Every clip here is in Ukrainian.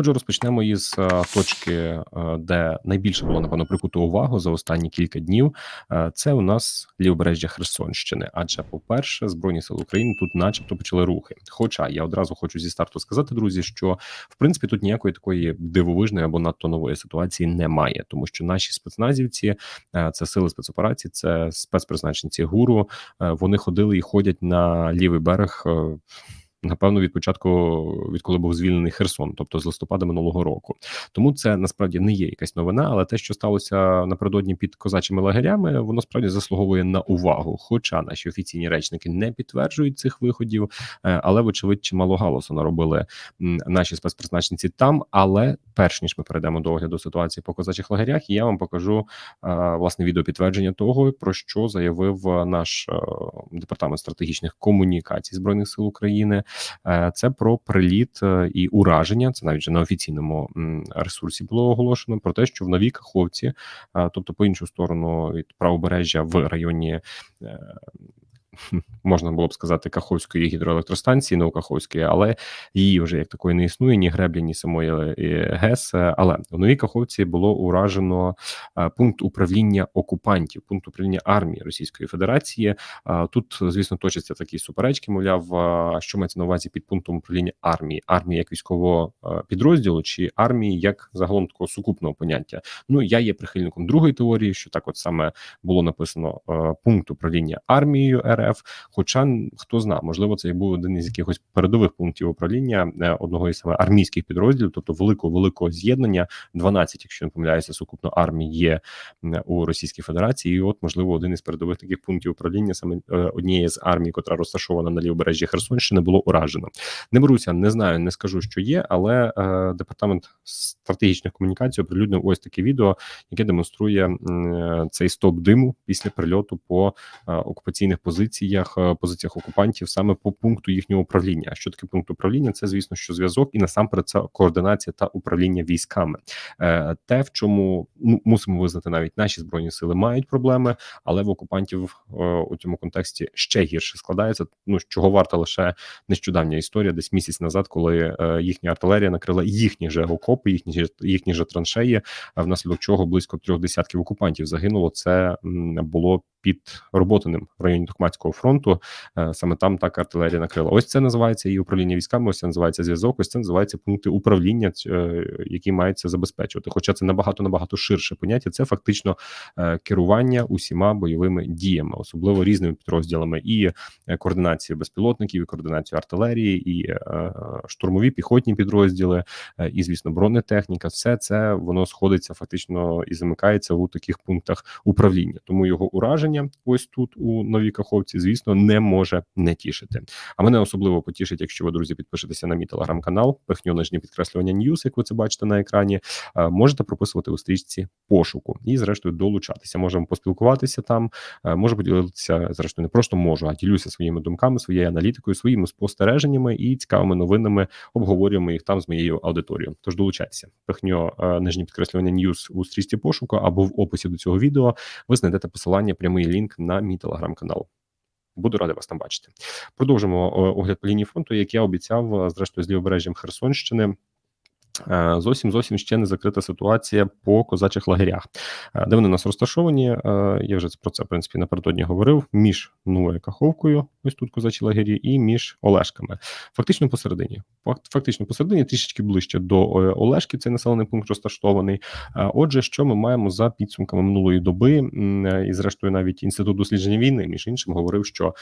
Отже, розпочнемо із е, точки, е, де найбільше було напевно прикуто увагу за останні кілька днів. Е, Це у нас лівобережжя Херсонщини. Адже, по-перше, збройні сили України тут, начебто, почали рухи. Хоча я одразу хочу зі старту сказати, друзі, що в принципі тут ніякої такої дивовижної або надто нової ситуації немає, тому що наші спецназівці, це сили спецоперацій, це спецпризначенці гуру. Вони ходили і ходять на лівий берег. Напевно, від початку, відколи був звільнений Херсон, тобто з листопада минулого року. Тому це насправді не є якась новина, але те, що сталося напередодні під козачими лагерями, воно справді заслуговує на увагу. Хоча наші офіційні речники не підтверджують цих виходів, е, але вочевидь чимало галасу наробили наші спецпризначенці там. Але перш ніж ми перейдемо до огляду ситуації по козачих лагерях, я вам покажу е, власне відео підтвердження того, про що заявив е, наш департамент стратегічних комунікацій збройних сил України. Е, Це про приліт е, і ураження. Це навіть вже на офіційному ресурсі було оголошено про те, що в новій Каховці, е, тобто по іншу сторону від правобережжя в районі. Можна було б сказати Каховської гідроелектростанції, Новокаховської, але її вже як такої не існує, ні греблі, ні самої е, ГЕС. Але в новій Каховці було уражено е, пункт управління окупантів, пункт управління армії Російської Федерації. Е, Тут, звісно, точаться такі суперечки. Мовляв, що мається на увазі під пунктом управління армії, армії як військового підрозділу, чи армії як загалом такого сукупного поняття. Ну я є прихильником другої теорії, що так, от саме було написано пункт управління армією РФ. Хоча хто зна, можливо, це і був один із якихось передових пунктів управління е, одного із саме армійських підрозділів, тобто великого великого з'єднання. 12, якщо не помиляюся, сукупно армії є у Російській Федерації. І от, можливо, один із передових таких пунктів управління саме е, однієї з армій, котра розташована на лівобережжі Херсонщини, було уражено. Не беруся, не знаю, не скажу, що є, але е, департамент стратегічних комунікацій оприлюднив ось таке відео, яке демонструє е, цей стоп диму після прильоту по е, окупаційних позиціях, е, позиціях окупантів саме по пункту їхнього управління. А що таке пункт управління? Це звісно, що зв'язок і насамперед це координація та управління військами. Е, Те, в чому ну мусимо визнати, навіть наші збройні сили мають проблеми, але в окупантів е, у цьому контексті ще гірше складається. Ну чого варта лише нещодавня історія, десь місяць назад, коли їхня артилерія накрила їхні же окопи, їхні же- їхні же траншеї, внаслідок чого близько трьох десятків окупантів загинуло. Це було під Роботиним в районі Токмацького фронту. Е, Саме там так артилерія накрила. Ось це називається і управління військами. Ось це називається зв'язок. Ось це називається пункти управління, е, які мають це забезпечувати. Хоча це набагато набагато ширше поняття. Це фактично е, керування усіма бойовими діями, особливо різними підрозділами, і е, безпілотників, і координацію артилерії, і штурмові піхотні підрозділи, і звісно, бронетехніка. Все це воно сходиться фактично і замикається у таких пунктах управління. Тому його ураження, ось тут у новій каховці, звісно, не може не тішити. А мене особливо потішить, якщо ви друзі підпишетеся на мій телеграм-канал, нижнє підкреслювання Ньюс, як ви це бачите на екрані. Е, Можете прописувати у стрічці пошуку і, зрештою, долучатися. Можемо поспілкуватися там. е, Можу поділитися зрештою, не просто можу, а ділюся своїми думками, своєю аналітикою, своїми спостереженнями і цікавими новинами. Обговорюємо їх там з моєю аудиторією. Тож долучайтеся. Пихню е, нижнє підкреслювання Ньюс у стрічці пошуку або в описі до цього відео. Ви знайдете посилання, прямий лінк на мій телеграм-канал. Буду радий вас там бачити. Продовжимо е, огляд по лінії фронту, як я обіцяв, е, зрештою з лівобережжям Херсонщини. Е, Зовсім зовсім ще не закрита ситуація по козачих лагерях, Е, де вони у нас розташовані. е, Я вже про це в принципі напередодні говорив. Між новою Каховкою, ось тут козачі лагері, і між Олешками. Фактично посередині. Фак- Фактично посередині, трішечки ближче до Олешки. Цей населений пункт розташований. Отже, що ми маємо за підсумками минулої доби, і зрештою, навіть інститут дослідження війни, між іншим, говорив, що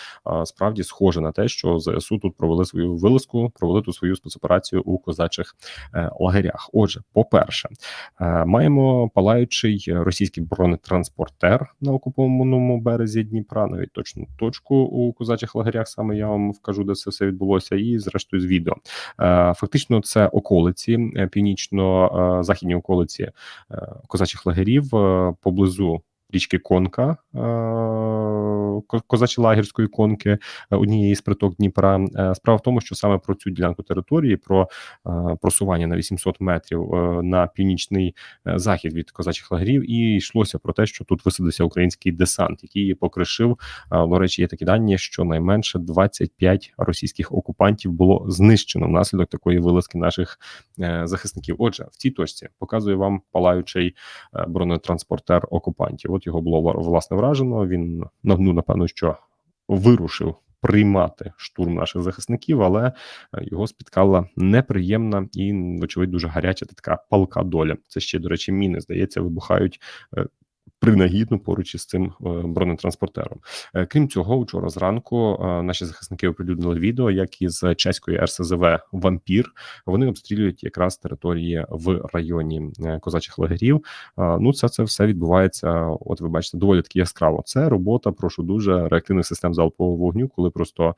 справді схоже на те, що ЗСУ тут провели свою вилазку, провели ту свою спецоперацію у козачих е, лагерях. Отже, по-перше, е, маємо палаючий російський бронетранспортер на окупованому березі Дніпра, навіть точну точку у козачих лагерях. Саме я вам вкажу, де це все відбулося, і зрештою з відео. Е, Фактично, це околиці е, північно-західні околиці козачих лагерів поблизу річки Конка, козачі лагерської конки, е, однієї з приток Дніпра. Е, справа в тому, що саме про цю ділянку території, про просування на 800 метрів на північний захід від козачих лагерів, і йшлося про те, що тут висадився український десант, який покришив. До речі, є такі дані, що найменше 25 російських окупантів було знищено внаслідок такої вилазки наших захисників. Отже, в цій точці показую вам палаючий бронетранспортер окупантів. От його було власне вражено. Він ну, напевно, що вирушив приймати штурм наших захисників, але е, його спіткала неприємна і, вочевидь, дуже гаряча така палка доля. Це ще до речі, міни здається, вибухають е, принагідно поруч із цим е, бронетранспортером. Е, крім цього, вчора зранку е, наші захисники оприлюднили відео, як із чеської РСЗВ Вампір вони обстрілюють якраз території в районі козачих лагерів. Ну, це це все відбувається. От ви бачите, доволі таки яскраво. Це робота, прошу дуже реактивних систем залпового вогню, коли просто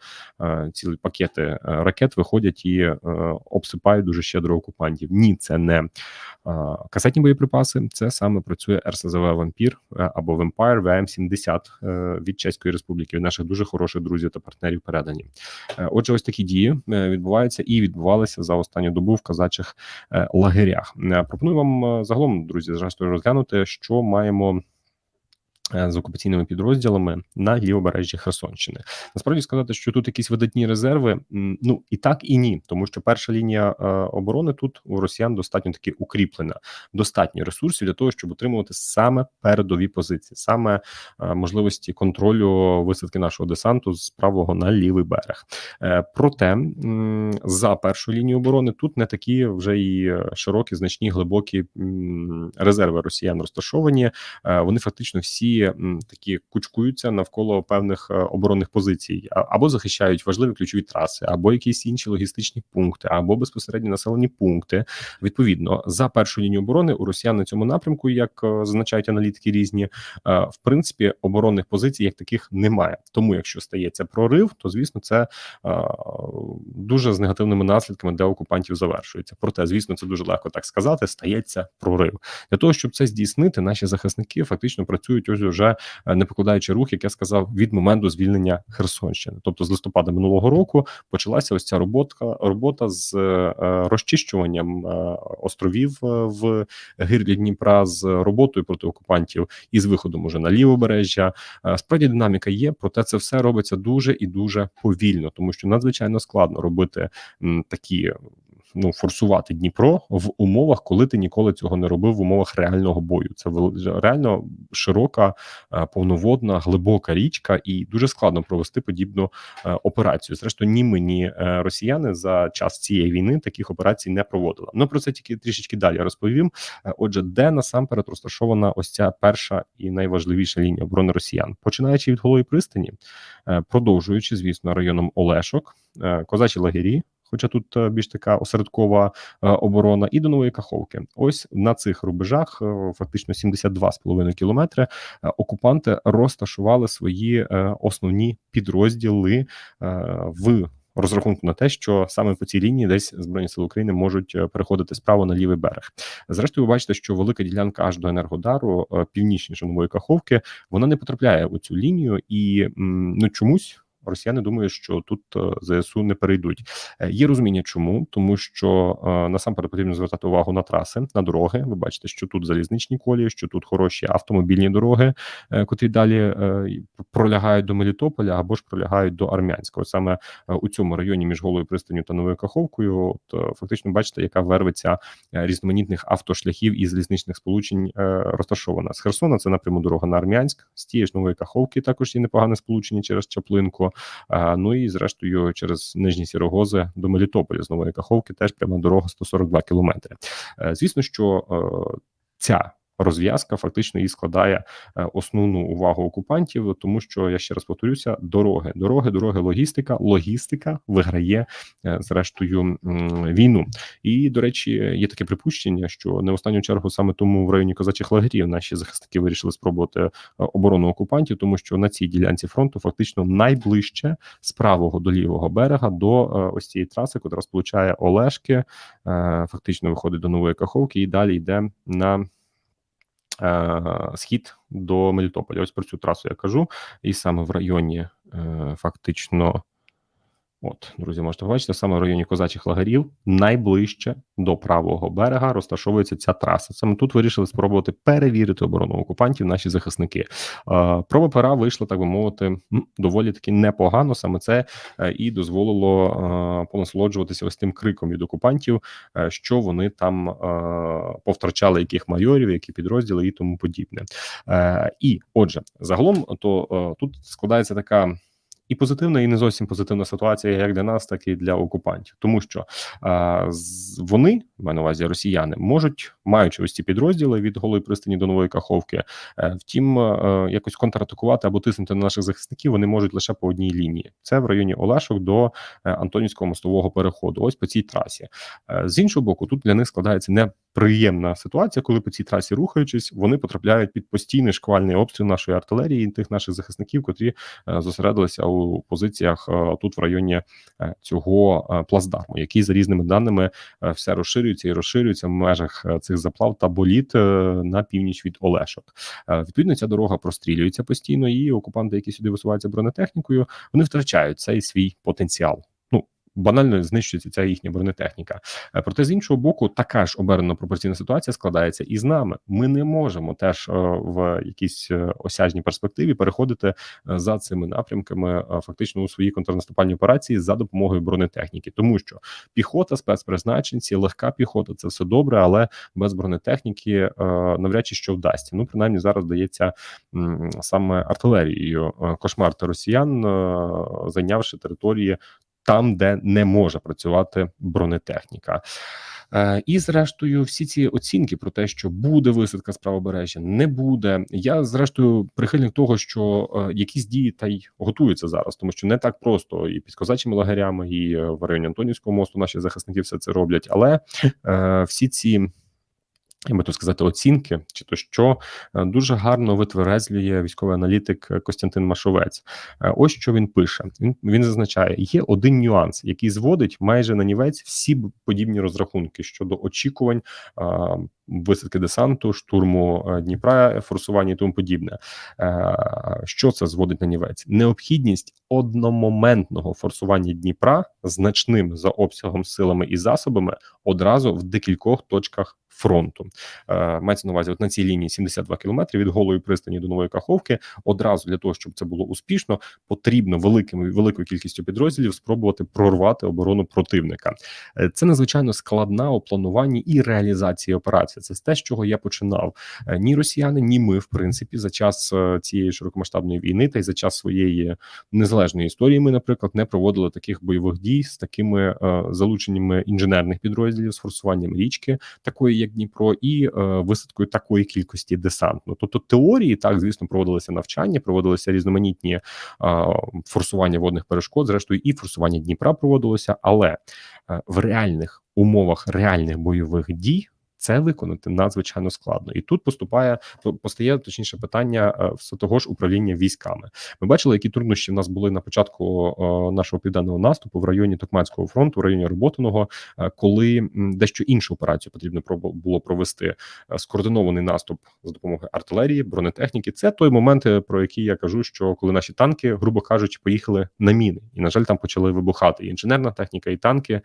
цілі пакети ракет виходять і обсипають дуже щедро окупантів. Ні, це не касетні боєприпаси. Це саме працює РСЗВ Вампір. Е, або в Empire VM70 е, від Чеської Республіки від наших дуже хороших друзів та партнерів передані. Е, отже, ось такі дії відбуваються і відбувалися за останню добу в казачих лагерях. Пропоную вам загалом, друзі, зрештою розглянути, що маємо. Е, з окупаційними підрозділами на лівобережжі Херсонщини. Насправді сказати, що тут якісь видатні резерви, ну і так, і ні, тому що перша лінія е, оборони тут у росіян достатньо таки укріплена, достатньо ресурсів для того, щоб отримувати саме передові позиції, саме е, можливості контролю висадки нашого десанту з правого на лівий берег. Проте за першу лінію оборони тут не такі вже і широкі, значні глибокі резерви росіян розташовані. Вони фактично всі такі кучкуються навколо певних е, оборонних позицій, або захищають важливі ключові траси, або якісь інші логістичні пункти, або безпосередньо населені пункти. Відповідно, за першу лінію оборони у росіян на цьому напрямку, як е, зазначають аналітики різні, е, в принципі оборонних позицій як таких немає. Тому, якщо стається прорив, то звісно це дуже з негативними наслідками для окупантів завершується. Проте, звісно, це дуже легко так сказати. Стається прорив для того, щоб це здійснити. Наші захисники фактично працюють ось вже е, не покладаючи рух, як я сказав, від моменту звільнення Херсонщини. Тобто, з листопада минулого року почалася ось ця робота робота з е, розчищуванням е, островів в гирлі Дніпра з роботою проти окупантів і з виходом уже на лівобережжя. Справді динаміка є, проте це все робиться дуже і дуже повільно, тому що надзвичайно складно робити такі ну форсувати Дніпро в умовах, коли ти ніколи цього не робив в умовах реального бою. Це реально широка, е, повноводна, глибока річка, і дуже складно провести подібну е, операцію. Зрештою, ні ми, ні е, росіяни за час цієї війни таких операцій не проводили. Ну про це тільки трішечки далі розповім. Отже, де насамперед розташована ось ця перша і найважливіша лінія оборони Росіян, починаючи від голої пристані, продовжуючи, звісно, районом Олешок, козачі лагері хоча тут е, більш така осередкова е, оборона, і до нової каховки. Ось на цих рубежах, е, фактично 72,5 кілометри, окупанти розташували свої основні підрозділи в. Розрахунку на те, що саме по цій лінії десь збройні сили України можуть переходити справа на лівий берег. Зрештою, ви бачите, що велика ділянка аж до Енергодару, північніше нової каховки, вона не потрапляє у цю лінію, і ну чомусь росіяни думають, що тут е, ЗСУ не перейдуть. Е, є розуміння, чому тому, що е, насамперед потрібно звертати увагу на траси, на дороги. Ви бачите, що тут залізничні колії, що тут хороші автомобільні дороги, котрі далі пролягають до Мелітополя або ж пролягають до Армянського. Саме у цьому районі між голою пристаню та новою Каховкою, от фактично бачите, яка вервиця різноманітних автошляхів і залізничних сполучень розташована з Херсона. Це напряму дорога на Армянськ, з тієї ж нової Каховки також є непогане сполучення через Чаплинку. Ну і зрештою, через нижні сірогози до Мелітополя з нової Каховки теж пряма дорога 142 кілометри. Е, звісно, що е, ця розв'язка фактично і складає е, основну увагу окупантів, тому що я ще раз повторюся: дороги, дороги, дороги, логістика, логістика виграє е, зрештою війну. І до речі, є таке припущення, що не в останню чергу саме тому в районі козачих лагерів наші захисники вирішили спробувати е, оборону окупантів, тому що на цій ділянці фронту фактично найближче з правого до лівого берега до ось цієї траси, котра сполучає Олешки, фактично виходить до нової Каховки і далі йде на. Е, схід до Мелітополя. Ось про цю трасу я кажу, і саме в районі е, фактично. От, друзі, можете бачити, саме в районі козачих лагерів найближче до правого берега розташовується ця траса. Саме тут вирішили спробувати перевірити оборону окупантів. Наші захисники. Проба пера вийшла, так би мовити, доволі таки непогано. Саме це е, і дозволило е, понасолоджуватися ось тим криком від окупантів, е, що вони там повтрачали яких майорів, які підрозділи і тому подібне. І отже, загалом, то тут складається така і позитивна, і не зовсім позитивна ситуація, як для нас, так і для окупантів, тому що е, вони, маю на увазі росіяни, можуть, маючи ось ці підрозділи від голої пристані до нової каховки, е, втім, е, якось контратакувати або тиснути на наших захисників вони можуть лише по одній лінії. Це в районі Олешок до е, Антонівського мостового переходу. Ось по цій трасі. Е, з іншого боку, тут для них складається неприємна ситуація, коли по цій трасі рухаючись, вони потрапляють під постійний шквальний обстріл нашої артилерії, і тих наших захисників, котрі е, зосередилися у позиціях е, тут в районі е, цього е, плацдарму, який за різними даними все розширюється і розширюється в межах цих заплав та боліт на північ від Олешок. Відповідно, ця дорога прострілюється постійно, і окупанти, які сюди висуваються бронетехнікою, вони втрачають цей свій потенціал. Банально знищується ця їхня бронетехніка. Е, Проте з іншого боку, така ж обернено пропорційна ситуація складається і з нами. Ми не можемо теж е, в якійсь е, осяжній перспективі переходити за цими напрямками, фактично у свої контрнаступальні операції за допомогою бронетехніки, тому що піхота, спецпризначенці, легка піхота це все добре, але без бронетехніки навряд чи що вдасться. Ну принаймні зараз дається саме артилерією кошмар та росіян, зайнявши території там, де не може працювати бронетехніка. Е, І зрештою, всі ці оцінки про те, що буде висадка з правобережжя, не буде. Я зрештою прихильник того, що е, якісь дії та й готуються зараз, тому що не так просто і під козачими лагерями, і е, в районі Антонівського мосту наші захисники все це роблять. Але е, всі ці. Я би то сказати, оцінки, чи то що е, дуже гарно витверезлює військовий аналітик е, Костянтин Машовець. Е, Ось що він пише. Він він зазначає: є один нюанс, який зводить майже на нівець всі подібні розрахунки щодо очікувань висадки десанту, штурму е, Дніпра, форсування і тому подібне. Е, Що це зводить на нівець? Необхідність одномоментного форсування Дніпра значним за обсягом силами і засобами одразу в декількох точках. Фронту е, мається на увазі, от на цій лінії 72 кілометри від голої пристані до нової каховки. Одразу для того, щоб це було успішно, потрібно великими великою кількістю підрозділів спробувати прорвати оборону противника. Е, Це надзвичайно складна у плануванні і реалізації операції. Це те, з чого я починав. Е, Ні росіяни, ні ми, в принципі, за час е, цієї широкомасштабної війни та й за час своєї незалежної історії. Ми, наприклад, не проводили таких бойових дій з такими е, залученнями інженерних підрозділів, з форсуванням річки, такої як Дніпро, і висадкою такої кількості десанту. Тобто теорії так, звісно, проводилися навчання, проводилися різноманітні форсування водних перешкод. Зрештою, і форсування Дніпра проводилося, але в реальних умовах реальних бойових дій. Це виконати надзвичайно складно, і тут поступає постає точніше питання все того ж управління військами. Ми бачили, які труднощі в нас були на початку е, нашого південного наступу в районі Токмацького фронту, в районі Роботиного, е, коли дещо іншу операцію потрібно було провести Е, скоординований наступ за допомогою артилерії, бронетехніки. Це той момент, про який я кажу, що коли наші танки, грубо кажучи, поїхали на міни, і на жаль, там почали вибухати і інженерна техніка, і танки.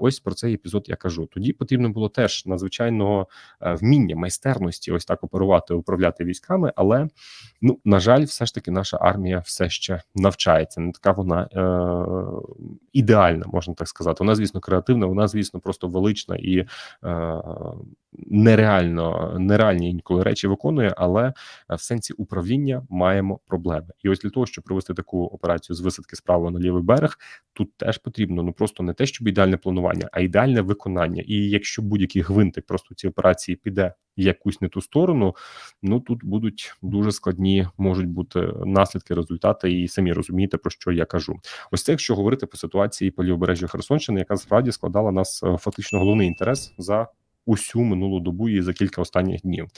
Ось про цей епізод я кажу. Тоді потрібно було теж надзвичайного е, вміння, майстерності, ось так оперувати, управляти військами. Але ну на жаль, все ж таки наша армія все ще навчається. Не така вона е, ідеальна, можна так сказати. Вона, звісно, креативна, вона, звісно, просто велична і е, нереально нереальні інколи речі виконує, але е, в сенсі управління маємо проблеми. І ось для того, щоб провести таку операцію з висадки справа на лівий берег, тут теж потрібно ну просто не те, щоб ідеальне планування, а ідеальне виконання. І якщо будь-який гвинтик просто в цій операції піде якусь не ту сторону, ну тут будуть дуже складні, можуть бути наслідки, результати, і самі розумієте про що я кажу. Ось це, якщо говорити по ситуації по лівобережжю Херсонщини, яка справді складала нас е, фактично головний інтерес за усю минулу добу і за кілька останніх днів.